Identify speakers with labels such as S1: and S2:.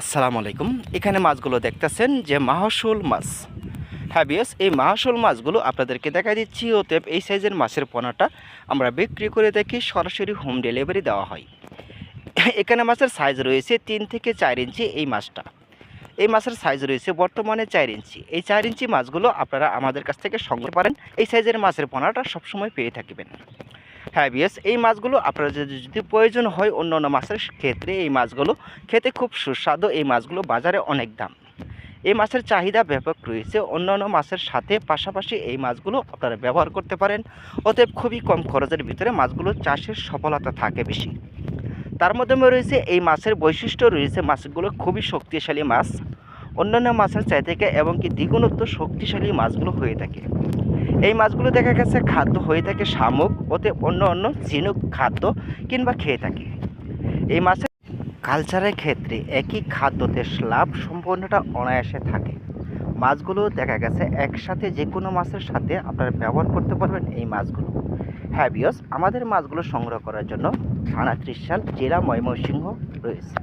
S1: আসসালামু আলাইকুম। এখানে মাছগুলো দেখতেছেন যে মাহসুল মাছ। হ্যাঁ বিয়স এই মাহসুল মাছগুলো আপনাদেরকে দেখা দিচ্ছি। অতএব এই সাইজের মাছের পোনাটা আমরা বিক্রি করে দেখি, সরাসরি হোম ডেলিভারি দেওয়া হয়। এখানে মাছের সাইজ রয়েছে তিন থেকে চার ইঞ্চি এই মাছটা। এই মাছের সাইজ রয়েছে বর্তমানে চার ইঞ্চি। এই চার ইঞ্চি মাছগুলো আপনারা আমাদের কাছ থেকে সংগ্রহ পারেন। এই সাইজের মাছের পোনাটা সবসময় পেয়ে থাকবেন। হ্যাঁ বিএস এই মাছগুলো আপনারা যদি প্রয়োজন হয় অন্য অন্য মাছের ক্ষেত্রে এই মাছগুলো খেতে খুব সুস্বাদু। এই মাছগুলো বাজারে অনেক দাম। এই মাছের চাহিদা ব্যাপক রয়েছে। অন্যান্য মাছের সাথে পাশাপাশি এই মাছগুলো আপনারা ব্যবহার করতে পারেন। অতএব খুবই কম খরচের ভিতরে মাছগুলো চাষের সফলতা থাকে বেশি। তার মধ্যে রয়েছে এই মাছের বৈশিষ্ট্য রয়েছে মাছগুলো খুবই শক্তিশালী মাছ। অন্যান্য মাছের চাই থেকে এবং কি দ্বিগুণত্ব শক্তিশালী মাছগুলো হয়ে থাকে। এই মাছগুলো দেখা গেছে খাদ্য হয়ে থাকে শামুক, ওতে অন্য অন্য ঝিনুক খাদ্য কিংবা খেয়ে থাকে। এই মাছের কালচারের ক্ষেত্রে একই খাদ্যতে লাভ সম্পূর্ণটা অনায়াসে থাকে। মাছগুলো দেখা গেছে একসাথে যে কোনো মাছের সাথে আপনারা ব্যবহার করতে পারবেন এই মাছগুলো। হ্যাঁ বিয়স আমাদের মাছগুলো সংগ্রহ করার জন্য থানা ত্রিশাল, জেলা ময়মনসিংহ রয়েছে।